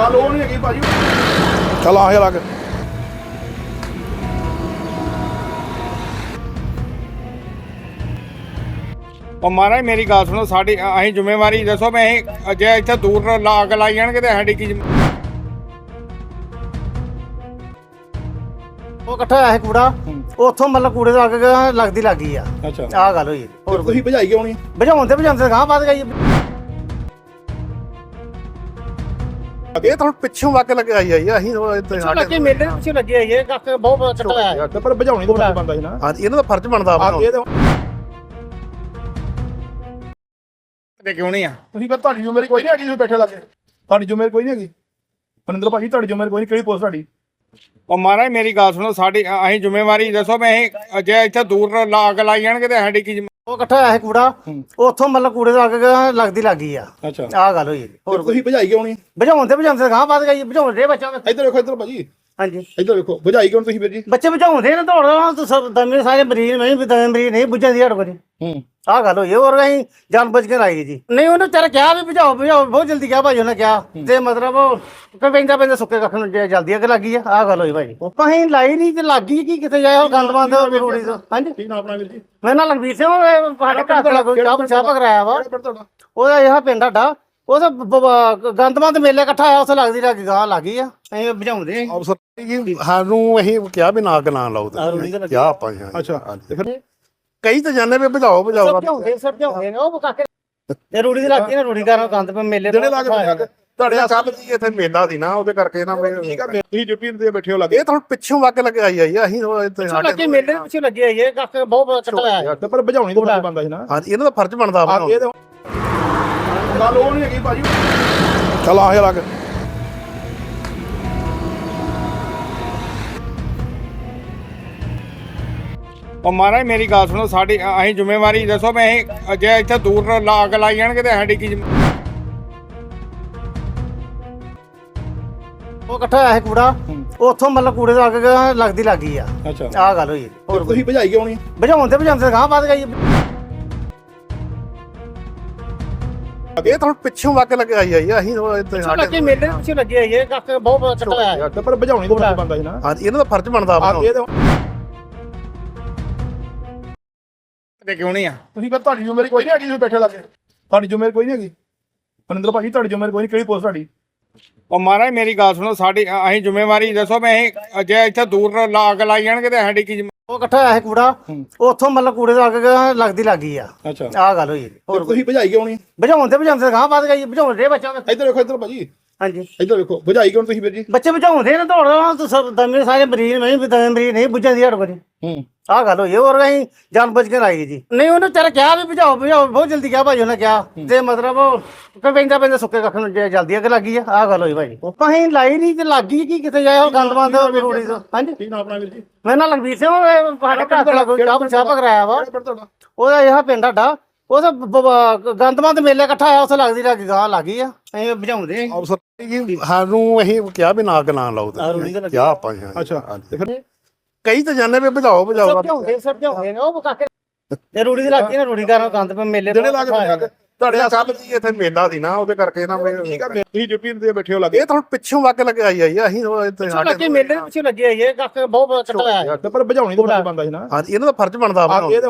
ਗੱਲ ਉਹ ਨਹੀਂ ਹੈਗੀ ਭਾਜੀ। ਚੱਲ ਆ ਜਾ ਲੱਗ ਉਹ ਮਹਾਰਾਜ ਮੇਰੀ ਗੱਲ ਸੁਣੋ ਸਾਡੀ ਅਸੀਂ ਜ਼ਿੰਮੇਵਾਰੀ ਦੱਸੋ ਮੈਂ ਅਸੀਂ ਜੇ ਇੱਥੇ ਦੂਰ ਲਾ ਕੇ ਲਾਈ ਜਾਣਗੇ ਤੇ ਸਾਡੀ ਕੀ ਜ਼ਿੰਮੇ- ਉਹ ਇਕੱਠਾ ਹੋਇਆ ਸੀ ਕੂੜਾ। ਉੱਥੋਂ ਮਤਲਬ ਕੂੜੇ ਦਾ ਅੱਗ ਲੱਗਦੀ ਲੱਗੀ ਆ। ਅੱਛਾ। ਆਹ ਗੱਲ ਹੋਈ। ਹੋਰ ਤੁਸੀਂ ਭਜਾਈ ਕਿਉਂ ਨਹੀਂ? ਤੇ ਬੁਝਾਉਂਦੇ ਗਾਂ ਵੱਧ ਗਈ। ਇਹ ਤਾਂ ਹੁਣ ਪਿੱਛੋਂ ਵਗ ਲੱਗ ਆਈ ਆਈ ਅਸੀਂ ਤਾਂ ਇੱਥੇ ਸਾਡੇ ਲੱਗੇ ਮੇਲੇ ਦੇ ਪਿੱਛੇ ਲੱਗੇ ਹੋਈ ਹੈ ਕੱਖ ਬਹੁਤ ਯਾਰ ਤੇ ਪਰ ਭਜਾਉਣੀ ਤਾਂ ਬੰਦਾ ਬੰਦਾ ਸੀ ਨਾ। ਹਾਂ ਇਹਨਾਂ ਦਾ ਫਰਜ਼ ਬਣਦਾ ਆ ਆਪਣਾ ਇਹ ਤਾਂ ਤੇ ਕਿਉਂ ਨਹੀਂ ਆ? ਤੁਸੀਂ ਪਰ ਤੁਹਾਡੀ ਜ਼ਿੰਮੇਵਾਰੀ ਕੋਈ ਨਹੀਂ ਹੈਗੀ ਤੁਸੀਂ ਬੈਠੇ ਲੱਗੇ। ਤੁਹਾਡੀ ਜ਼ਿੰਮੇਵਾਰੀ ਕੋਈ ਨਹੀਂ ਹੈਗੀ। ਮਨਿੰਦਰ ਭਾਜੀ ਤੁਹਾਡੀ ਜ਼ਿੰਮੇਵਾਰੀ ਕੋਈ ਨਹੀਂ ਕਿਹੜੀ ਪੋਸਟ ਤੁਹਾਡੀ? ਉਹ ਮਹਾਰਾਜ ਮੇਰੀ ਗੱਲ ਸੁਣੋ ਸਾਡੀ ਅਸੀਂ ਜ਼ਿੰਮੇਵਾਰੀ ਦੱਸੋ ਮੈਂ ਜੇ ਇੱਥੇ ਦੂਰ ਲਾ ਕੇ ਲਾਈ ਜਾਣਗੇ ਤੇ ਸਾਡੀ ਕੀ ਉਹ ਇਕੱਠਾ ਹੋਇਆ ਸੀ ਕੂੜਾ ਉੱਥੋਂ ਮਤਲਬ ਕੂੜੇ ਦਾ ਅੱਗ ਲੱਗਦੀ ਲੱਗੀ ਆ। ਅੱਛਾ। ਆਹ ਗੱਲ ਹੋਈ ਹੋਰ ਤੁਸੀਂ ਭਜਾਈ ਕਿਉਂ ਨਹੀਂ? ਤੇ ਬੁਝਾਉਂਦੇ ਗਾਂ ਵੱਧ ਗਈ ਬੁਝਾਉਣ ਦੇ ਬੱਚਾ ਇੱਧਰ ਵੇਖੋ ਇੱਧਰ ਭਾਜੀ। ਹਾਂਜੀ। ਇੱਧਰ ਵੇਖੋ ਭਜਾਈ ਕਿਉਂ ਤੁਸੀਂ ਵੀਰ ਜੀ? ਬੱਚੇ ਬੁਝਾਉਂਦੇ ਨੇ ਦੌੜਦਾ ਤੂੰ ਸਭ ਦਮੇ ਸਾਰੇ ਮਰੀਜ਼ ਨਹੀਂ ਵੀ ਦਮੇ ਮਰੀਜ਼ ਨਹੀਂ ਬੁਝਾਉਂਦੀ ਹੜ ਕੋਲ ਹੂੰ। ਆਹ ਗੱਲ ਹੋਈ ਹੋਰ ਅਸੀਂ ਜਾਨ ਬੁੱਝ ਕੇ ਲਾਈ ਜੀ। ਨਹੀਂ ਉਹਨੇ ਤੇਰਾ ਕਿਹਾ ਵੀ ਬੁਝਾਓ ਬੁਝਾਓ ਬਹੁਤ ਜਲਦੀ ਕਿਹਾ ਭਾਈ ਉਹਨੇ ਕਿਹਾ। ਤੇ ਮਤਲਬ ਉਹ ਕੋਈ ਪੈਂਦਾ ਪੈਂਦਾ ਸੁੱਕੇ ਕੱਖ ਨੂੰ ਜੇ ਜਲਦੀ ਅੱਗ ਲੱਗੀ ਆ ਆਹ ਗੱਲ ਹੋਈ ਭਾਈ। ਉਹ ਅਸੀਂ ਲਾਈ ਨਹੀਂ ਤੇ ਲੱਗੀ ਕੀ ਕਿਤੇ ਜਾਇਆ ਉਹ ਗੰਦ ਬੰਦ ਰੋੜੀ ਤੋਂ ਹਾਂਜੀ। ਕੀ ਨਾਮ ਆਪਣਾ ਵੀਰ ਜੀ? ਮੈਂ ਨਾਲ ਲਖਬੀਰ ਸਿੰਘ ਉਹ ਸਾਡੇ ਘਰ ਤੋਂ ਲੱਗੋ ਚਾਹ ਚਾਹ ਕਰਾਇਆ ਵਾ। ਕਿਹੜਾ ਪਿੰਡ ਤੁਹਾਡਾ? ਉਹਦਾ ਇਹ ਪਿੰਡ ਸਾਡਾ। ਉਹਦਾ ਗੰਦਮੰਦ ਮੇਲੇ ਇਕੱਠਾ ਆਇਆ ਉੱਥੇ ਲੱਗਦੀ ਲੱਗੀ ਗਾਂ ਲੱਗੀ ਆ। ਅਸੀਂ ਬੁਝਾਉਂਦੇ ਆ। ਅਫਸਰ ਜੀ ਸਾਨੂੰ ਅਸੀਂ ਕਿਹਾ ਵੀ ਨਾ ਅੱਗ ਨਾ ਲਾਓ ਤਾਂ। ਲੱਗੀ। ਕਿਹਾ ਆਪਾਂ ਜੀ, ਅੱਛਾ। ਤੇ ਫਿਰ ਕਈ ਤਾਂ ਜਾਣੇ ਵੀ ਭਜਾਓ ਭਜਾਓ ਸਮਝਾਉਂਦੇ ਸਮਝਾਉਂਦੇ ਨੇ? ਉਹ ਕਾਕੇ ਇਹ ਰੂੜੀ ਦੀ ਲੱਗੀ ਨਾ ਰੂੜੀ ਕਰਨ ਗੰਦ ਪੇ ਮੇਲੇ ਜਿਹੜੇ ਤੁਹਾਡੇ ਕੱਲ ਜੀ ਇੱਥੇ ਮੇਲਾ ਸੀ ਨਾ ਉਹਦੇ ਕਰਕੇ ਨਾ ਮੈਂ ਠੀਕ ਆ ਤੁਸੀਂ ਡਿਊਟੀ ਤੇ ਬੈਠੇ ਹੋ ਲੱਗੇ। ਇਹ ਤਾਂ ਹੁਣ ਪਿੱਛੋਂ ਵਗ ਲੱਗ ਆਈ ਆਈ ਅਸੀਂ ਤਾਂ ਇੱਥੇ ਲੱਗੇ ਮੇਲੇ ਦੇ ਪਿੱਛੇ ਲੱਗੇ ਹੋਈ ਹੈ ਕੱਖ ਬਹੁਤ ਇਕੱਠਾ ਹੋਇਆ ਯਾਰ ਤੇ ਪਰ ਭਜਾਉਣੀ ਤਾਂ ਬੰਦਾ ਬੰਦਾ ਸੀ ਨਾ। ਹਾਂ ਇਹਨਾਂ ਦਾ ਫਰਜ਼ ਬਣਦਾ ਆਪਣਾ ਇਹ ਤਾਂ ਗੱਲ ਉਹ ਨਹੀਂ ਹੈਗੀ ਭਾਜੀ। ਚੱਲ ਆ ਜਾ ਲੱਗ। ਉਹ ਮਹਾਰਾਜ ਮੇਰੀ ਗੱਲ ਸੁਣੋ ਸਾਡੀ ਅਸੀਂ ਜ਼ਿੰਮੇਵਾਰੀ ਦੱਸੋ ਮੈਂ ਅਸੀਂ ਜੇ ਇੱਥੇ ਦੂਰ ਲਾ ਲਾਈ ਜਾਣਗੇ ਤੇ ਸਾਡੀ ਕੀ ਉਹ ਇਕੱਠਾ ਹੋਇਆ ਸੀ ਕੂੜਾ। ਉੱਥੋਂ ਮਤਲਬ ਕੂੜੇ ਦਾ ਅੱਗ ਲੱਗਦੀ ਲੱਗੀ ਆ। ਅੱਛਾ। ਆਹ ਗੱਲ ਹੋਈ। ਹੋਰ ਤੁਸੀਂ ਭਜਾਈ ਕਿਉਂ ਨਹੀਂ? ਤੇ ਬੁਝਾਉਂਦੇ ਗਾਂ ਵੱਧ ਗਈ ਇਹ ਤਾਂ ਹੁਣ ਪਿੱਛੋਂ ਵਗ ਲੱਗ ਆਈ ਆਈ ਅਸੀਂ ਇੱਥੇ ਲੱਗੇ ਮੇਲੇ ਦੇ ਪਿੱਛੇ ਲੱਗੇ ਹੋਈ ਹੈ ਕੱਖ ਬਹੁਤ ਯਾਰ ਤੇ ਪਰ ਭਜਾਉਣੀ ਤਾਂ ਬੰਦਾ ਸੀ ਨਾ। ਹਾਂ ਇਹਨਾਂ ਦਾ ਫਰਜ਼ ਬਣਦਾ ਆ ਆਪਣਾ। ਤਾਂ ਕਿਉਂ ਨਹੀਂ ਆ? ਤੁਸੀਂ ਪਰ ਤੁਹਾਡੀ ਜ਼ਿੰਮੇਵਾਰੀ ਕੋਈ ਨਹੀਂ ਹੈਗੀ ਤੁਸੀਂ ਬੈਠੇ ਲੱਗੇ। ਤੁਹਾਡੀ ਜ਼ਿੰਮੇਵਾਰੀ ਕੋਈ ਨਹੀਂ ਹੈਗੀ। ਮਨਿੰਦਰ ਭਾਜੀ ਤੁਹਾਡੀ ਜ਼ਿੰਮੇਵਾਰੀ ਕੋਈ ਨਹੀਂ ਕਿਹੜੀ ਪੋਸਟ ਤੁਹਾਡੀ? ਉਹ ਮਹਾਰਾਜ ਮੇਰੀ ਗੱਲ ਸੁਣੋ ਸਾਡੀ ਅਸੀਂ ਜ਼ਿੰਮੇਵਾਰੀ ਦੱਸੋ ਮੈਂ ਅਸੀਂ ਜੇ ਇੱਥੇ ਦੂਰ ਲਾ ਕੇ ਲਾਈ ਜਾਣਗੇ ਤੇ ਸਾਡੀ ਕੀ ਜ਼ਿੰਮੇ- ਉਹ ਇਕੱਠਾ ਹੋਇਆ ਸੀ ਕੂੜਾ ਉੱਥੋਂ ਮਤਲਬ ਕੂੜੇ ਦਾ ਅੱਗ ਲੱਗਦੀ ਲੱਗੀ ਆ। ਅੱਛਾ। ਆਹ ਗੱਲ ਹੋਈ। ਹੋਰ ਤੁਸੀਂ ਭਜਾਈ ਕਿਉਂ ਨਹੀਂ? ਤੇ ਬੁਝਾਉਂਦੇ ਗਾਂ ਵੱਧ ਗਈ ਬੁਝਾਉਣ ਦੇ ਬੱਚਾ ਇੱਧਰ ਵੇਖੋ ਇੱਧਰ ਭਾਜੀ। ਹਾਂਜੀ। ਇੱਧਰ ਵੇਖੋ ਭਜਾਈ ਕਿਉਂ ਤੁਸੀਂ ਵੀਰ ਜੀ? ਬੱਚੇ ਬੁਝਾਉਂਦੇ ਨੇ ਸਭ ਦਮੇ ਸਾਰੇ ਮਰੀਜ਼ ਨਹੀਂ ਵੀ ਦਮੇ ਮਰੀਜ਼ ਨਹੀਂ ਬੁਝਾਉਂਦੀ ਹੜ ਕੋਲ ਹੂੰ। ਆਹ ਗੱਲ ਹੋਈ ਹੋਰ ਅਸੀਂ ਜਾਨ ਬੁੱਝ ਕੇ ਲਾਈ ਜੀ। ਨਹੀਂ ਉਹਨੇ ਤੇਰਾ ਕਿਹਾ ਵੀ ਬੁਝਾਓ ਬੁਝਾਓ ਬਹੁਤ ਜਲਦੀ ਕਿਹਾ ਭਾਈ ਉਹਨੇ ਕਿਹਾ। ਤੇ ਮਤਲਬ ਕੋਈ ਪੈਂਦਾ ਪੈਂਦਾ ਸੁੱਕੇ ਕੱਖ ਨੂੰ ਜਲਦੀ ਅੱਗ ਲੱਗੀ ਆ ਆਹ ਗੱਲ ਹੋਈ ਭਾਈ ਉਹ ਅਸੀਂ ਲਾਈ ਨਹੀਂ ਤੇ ਲੱਗੀ ਕੀ ਕਿਤੇ ਜਾਇਆ ਉਹ ਗੰਦ ਬੰਦ ਰੋੜੀ ਤੋਂ। ਹਾਂਜੀ। ਕੀ ਨਾਮ ਆਪਣਾ ਵੀਰ ਜੀ? ਮੈਂ ਨਾਲ ਲਖਬੀਰ ਸਿੰਘ ਉਹ ਸਾਡੇ ਘਰ ਚਾਹ ਕਰਾਇਆ ਵਾ। ਉਹਦਾ ਇਹ ਪਿੰਡ ਸਾਡਾ ਉਹਦਾ ਗੰਦਮੰਦ ਮੇਲੇ ਇਕੱਠਾ ਆਇਆ ਉੱਥੇ ਲੱਗਦੀ ਲੱਗੀ ਗਾਂ ਲੱਗੀ ਆ। ਅਸੀਂ ਬੁਝਾਉਂਦੇ ਆ। ਅਫਸਰ ਜੀ ਸਾਨੂੰ ਅਸੀਂ ਕਿਹਾ ਵੀ ਨਾ ਅੱਗ ਨਾ ਲਾਓ ਤਾਂ। ਕਿਹਾ ਆਪਾਂ ਅੱਛਾ। ਤੇ ਫਿਰ ਕਈ ਤਾਂ ਜਾਣੇ ਵੀ ਭਜਾਓ ਭਜਾਓ। ਸਮਝਾਉਂਦੇ ਸਮਝਾਉਂਦੇ ਨੇ। ਉਹ ਕਾਕੇ ਇਹ ਰੂੜੀ ਦੀ ਲੱਗੀ ਨਾ ਰੂੜੀ ਕਰਨ ਗੰਦ ਪੇ ਮੇਲੇ ਜਿਹੜੇ ਲਾ ਕੇ ਬੈਠਾ ਕੇ ਤੁਹਾਡੇ ਕੱਲ ਜੀ ਇੱਥੇ ਮੇਲਾ ਸੀ ਨਾ ਉਹਦੇ ਕਰਕੇ ਨਾ ਮੈਂ ਠੀਕ ਆ ਤੁਸੀਂ ਡਿਊਟੀ ਤੇ ਬੈਠੇ ਹੋ ਲੱਗੇ। ਇਹ ਤਾਂ ਪਿੱਛੋਂ ਵਗ ਲੱਗ ਆਈ ਆਈ ਅਸੀਂ ਤਾਂ ਇੱਥੇ ਲੱਗੇ ਮੇਲੇ ਦੇ ਪਿੱਛੇ ਲੱਗੇ ਹੋਈ ਹੈ ਕੱਖ ਬਹੁਤ ਯਾਰ ਤੇ ਪਰ ਭਜਾਉਣੀ ਤਾਂ ਬੰਦਾ ਬੰਦਾ ਸੀ ਨਾ। ਹਾਂ ਇਹਨਾਂ ਦਾ ਫਰਜ਼ ਬਣਦਾ ਆਪਣਾ ਇਹ ਤਾਂ